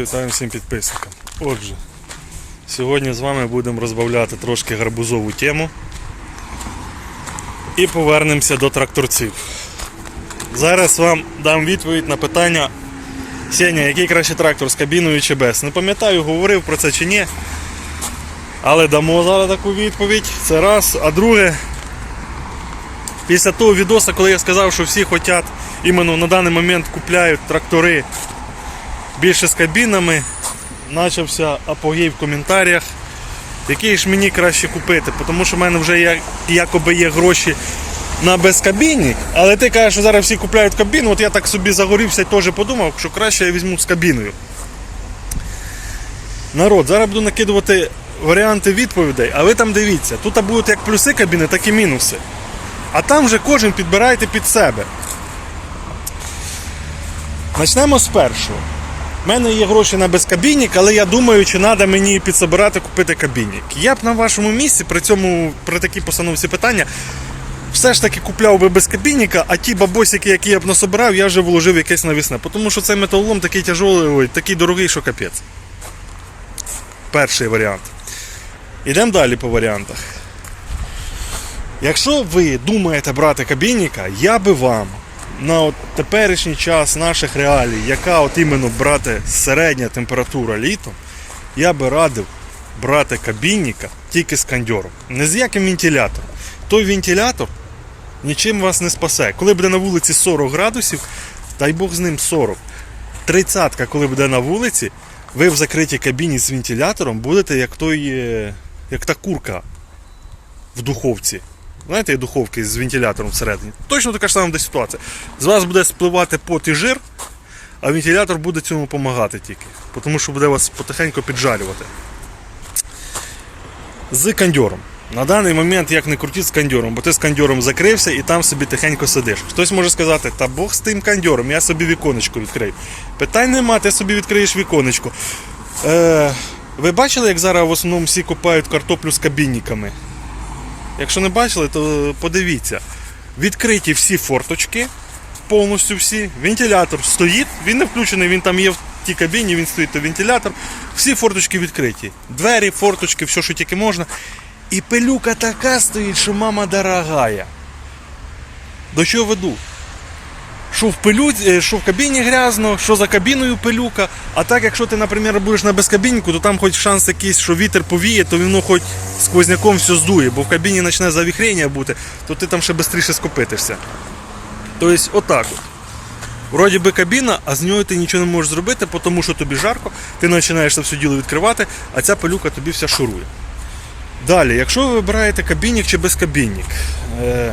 Друзі, вітаю всім підписникам. Отже, сьогодні з вами будемо розбавляти трошки гарбузову тему і повернемося до тракторців. Зараз вам дам відповідь на питання Сеня, який краще трактор з кабіною чи без. Не пам'ятаю, говорив про це чи ні. Але дамо зараз таку відповідь. Це раз. А друге, після того відоса, коли я сказав, що всі хочуть іменно на даний момент купляють трактори більше з кабінами, почався апогей в коментарях. Який ж мені краще купити, тому що в мене вже як- якоби є гроші на безкабінник, але ти кажеш, що зараз всі купляють кабіну, от я так собі загорівся і теж подумав, що краще я візьму з кабіною. Народ, зараз буду накидувати варіанти відповідей, а ви там дивіться, тут будуть як плюси кабіни, так і мінуси. А там вже кожен підбирайте під себе. Почнемо з першого. У мене є гроші на безкабінник, але я думаю, чи треба мені підсобирати купити кабінник. Я б на вашому місці при цьому, при такій постановці питання, все ж таки купляв би без кабінника, а ті бабосики, які я б насобирав, я вже вложив якесь навісне. Тому що цей металолом такий тяжелий, ой, такий дорогий, що капець. Перший варіант. Ідемо далі по варіантах. Якщо ви думаєте брати кабінника, я би вам на от теперішній час наших реалій, яка от іменно брати середня температура літом, я би радив брати кабінника тільки з кондьором. Не з яким вентилятором. Той вентилятор нічим вас не спасе. Коли буде на вулиці 40 градусів, дай Бог з ним 40. Тридцятка, коли буде на вулиці, ви в закритій кабіні з вентилятором будете як той, е, як та курка в духовці. Знаєте, духовки з вентилятором всередині. Точно така ж сама буде ситуація. З вас буде спливати пот і жир, а вентилятор буде цьому допомагати тільки. Тому що буде вас потихеньку піджарювати. З кондьором. На даний момент як не крутіть з кондьором, бо ти з кондьором закрився і там собі тихенько сидиш. Хтось може сказати, та Бог з тим кондьором, я собі віконечко відкрию. Питань нема, ти собі відкриєш віконечко. Е, ви бачили, як зараз в основному всі купають картоплю з кабінниками? Якщо не бачили, то подивіться. Відкриті всі форточки, повністю всі. Вентилятор стоїть, він не включений, він там є в тій кабіні, він стоїть то вентилятор. Всі форточки відкриті. Двері, форточки, все, що тільки можна. І пилюка така стоїть, що мама дорогая. До чого веду? Що в, пилю, е, що в кабіні грязно, що за кабіною пилюка. А так, якщо ти, наприклад, будеш на безкабінку, то там хоч шанс якийсь, що вітер повіє, то воно хоч сквозняком все здує, бо в кабіні почне завіхрення бути, то ти там ще швидше скопитишся. Тобто, отак от. Вроді би кабіна, а з нього ти нічого не можеш зробити, тому що тобі жарко, ти починаєш це все діло відкривати, а ця пилюка тобі вся шурує. Далі, якщо ви вибираєте кабінник чи безкабінник, е,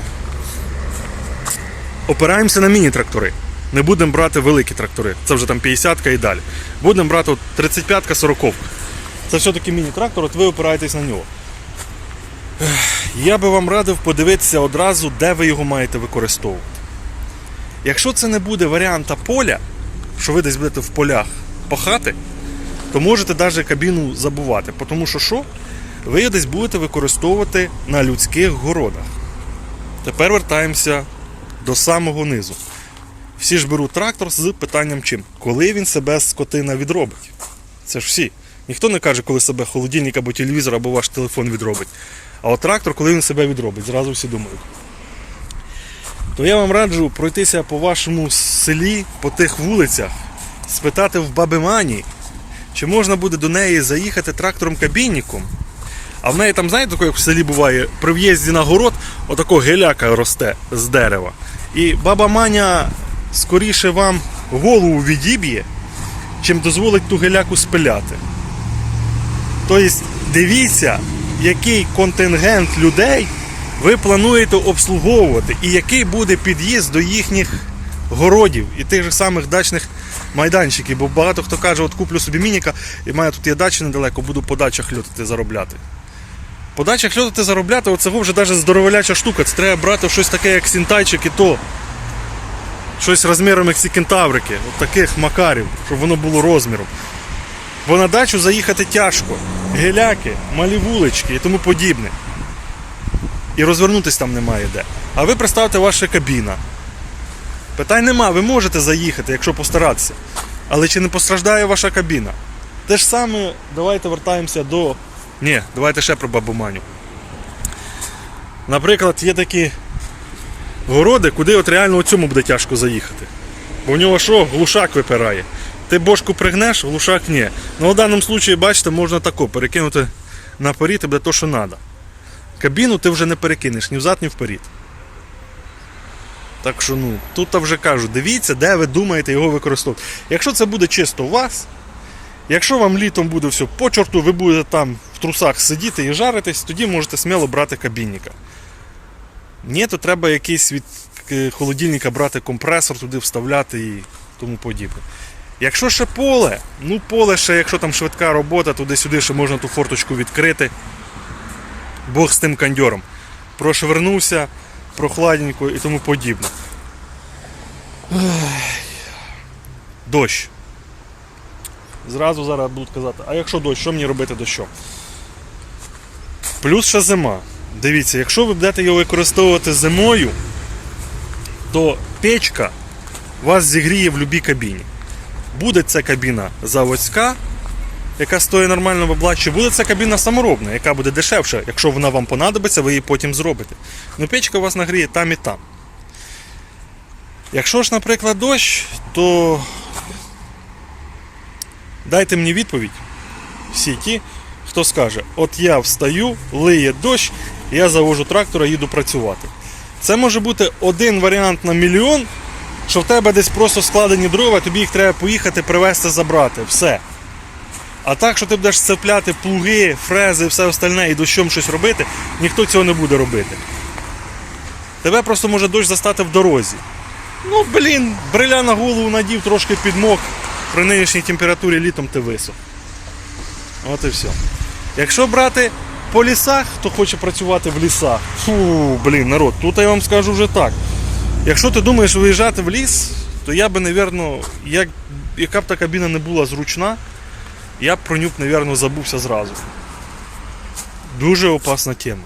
опираємося на міні-трактори. Не будемо брати великі трактори. Це вже там 50-ка і далі. Будемо брати 35-ка, 40-ка. Це все-таки міні-трактор, от ви опираєтесь на нього. Я би вам радив подивитися одразу, де ви його маєте використовувати. Якщо це не буде варіанта поля, що ви десь будете в полях пахати, то можете навіть кабіну забувати. Тому що що? Ви її десь будете використовувати на людських городах. Тепер вертаємося до самого низу. Всі ж беруть трактор з питанням чим? Коли він себе скотина відробить? Це ж всі. Ніхто не каже, коли себе холодильник або телевізор, або ваш телефон відробить. А от трактор, коли він себе відробить, зразу всі думають. То я вам раджу пройтися по вашому селі, по тих вулицях, спитати в баби Мані, чи можна буде до неї заїхати трактором-кабінником. А в неї там, знаєте, як в селі буває, при в'їзді на город отако геляка росте з дерева. І баба Маня скоріше вам голову відіб'є, чим дозволить ту геляку спиляти. Тобто, дивіться, який контингент людей ви плануєте обслуговувати, і який буде під'їзд до їхніх городів і тих же самих дачних майданчиків. Бо багато хто каже, от куплю собі мініка, і мене тут є дача недалеко, буду по дачах льотати заробляти. По дачах льотати заробляти, оцього вже навіть здоровеляча штука. Це треба брати щось таке, як сінтайчик і то. Щось розміром, як ці кентаврики, от таких макарів, щоб воно було розміром. Бо на дачу заїхати тяжко. Геляки, малі вулички і тому подібне. І розвернутися там немає де. А ви представте ваша кабіна. Питань нема, ви можете заїхати, якщо постаратися. Але чи не постраждає ваша кабіна? Те ж саме, давайте вертаємося до. Ні, давайте ще про бабу Маню. Наприклад, є такі городи, куди от реально цьому буде тяжко заїхати. Бо в нього що, глушак випирає. Ти бошку пригнеш, глушак ні. Ну, в даному випадку, бачите, можна тако перекинути наперед і буде то, що треба. Кабіну ти вже не перекинеш ні взад, ні вперед. Так що, ну, тут вже кажу, дивіться, де ви думаєте його використовувати. Якщо це буде чисто у вас, якщо вам літом буде все по чорту, ви будете там в трусах сидіти і жаритись, тоді можете сміло брати кабінника. Ні, то треба якийсь від е, холодильника брати компресор, туди вставляти і тому подібне. Якщо ще поле, ну поле ще, якщо там швидка робота, туди-сюди ще можна ту форточку відкрити. Бог з тим кандьором. Прошвернувся прохладненько і тому подібне. Дощ. Зразу зараз будуть казати, а якщо дощ, що мені робити дощом? Плюс ще зима. Дивіться, якщо ви будете його використовувати зимою, то печка вас зігріє в будь-якій кабіні. Буде ця кабіна заводська, яка стоїть нормально в облаччі, буде ця кабіна саморобна, яка буде дешевша. Якщо вона вам понадобиться, ви її потім зробите. Ну печка вас нагріє там і там. Якщо ж, наприклад, дощ, то дайте мені відповідь всі ті, хто скаже, от я встаю, лиє дощ, я завожу трактора, їду працювати. Це може бути один варіант на мільйон, що в тебе десь просто складені дрова, тобі їх треба поїхати, привезти, забрати. Все. А так, що ти будеш цепляти плуги, фрези, все остальне і дощом щось робити, ніхто цього не буде робити. Тебе просто може дощ застати в дорозі. Ну, блін, бриля на голову надів, трошки підмок. При нинішній температурі літом ти висох. От і все. Якщо брати по лісах, хто хоче працювати в лісах, фу, блін, народ, тут я вам скажу вже так. Якщо ти думаєш виїжджати в ліс, то я би, напевно, як, яка б та кабіна не була зручна, я б про нюк, напевно, забувся зразу. Дуже опасна тема.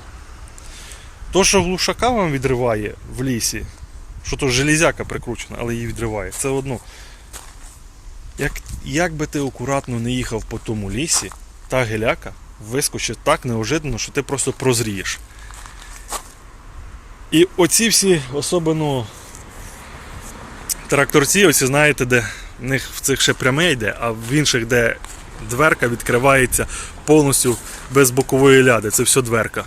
То, що глушака вам відриває в лісі, що то железяка прикручена, але її відриває, це одно. Як, як би ти акуратно не їхав по тому лісі, та геляка вискочить так неожиданно, що ти просто прозрієш. І оці всі, особливо тракторці, оці знаєте, де в них в цих ще пряме йде, а в інших, де дверка відкривається повністю без бокової ляди, це все дверка.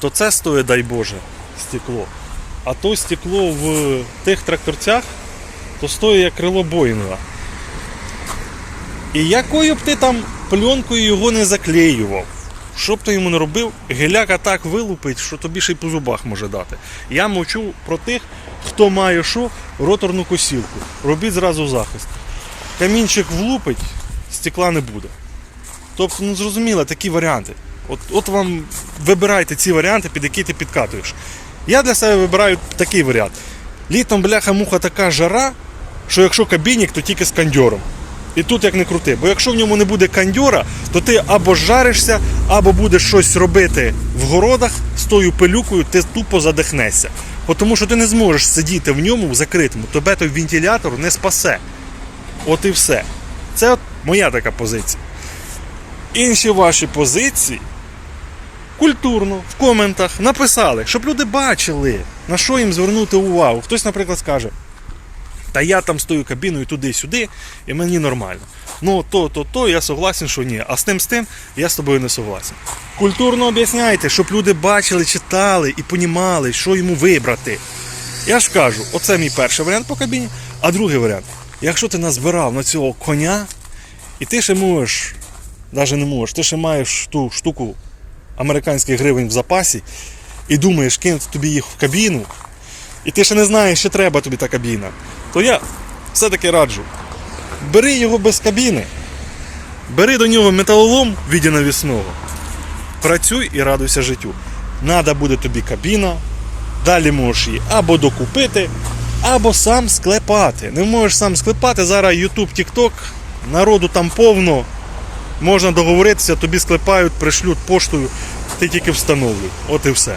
То це стоїть, дай Боже, стекло. А то стекло в тих тракторцях, то стоїть як крило Боїнга. І якою б ти там пленкою його не заклеював, що б ти йому не робив, геляка так вилупить, що тобі ще й по зубах може дати. Я мовчу про тих, хто має що, роторну косілку. Робіть зразу захист. Камінчик влупить, стекла не буде. Тобто, ну зрозуміло, такі варіанти. От, от вам вибирайте ці варіанти, під які ти підкатуєш. Я для себе вибираю такий варіант. Літом, бляха-муха, така жара, що якщо кабінік, то тільки з кандьором. І тут як не крути. Бо якщо в ньому не буде кандьора, то ти або жаришся, або будеш щось робити в городах з тою пилюкою, ти тупо задихнешся. Тому що ти не зможеш сидіти в ньому в закритому, тебе той вентилятор не спасе. От і все. Це от моя така позиція. Інші ваші позиції культурно в коментах написали, щоб люди бачили, на що їм звернути увагу. Хтось, наприклад, скаже, та я там стою кабіною туди-сюди, і мені нормально. Ну, то, то, то, я согласен, що ні. А з тим, з тим, я з тобою не согласен. Культурно об'ясняйте, щоб люди бачили, читали і понімали, що йому вибрати. Я ж кажу, оце мій перший варіант по кабіні, а другий варіант. Якщо ти назбирав на цього коня, і ти ще можеш, навіть не можеш, ти ще маєш ту штуку американських гривень в запасі, і думаєш, кинути тобі їх в кабіну, і ти ще не знаєш, що треба тобі та кабіна, то я все-таки раджу. Бери його без кабіни, бери до нього металолом в працюй і радуйся життю. Надо буде тобі кабіна, далі можеш її або докупити, або сам склепати. Не можеш сам склепати, зараз YouTube, TikTok, народу там повно. Можна договоритися, тобі склепають, пришлють поштою, ти тільки встановлюй. От і все.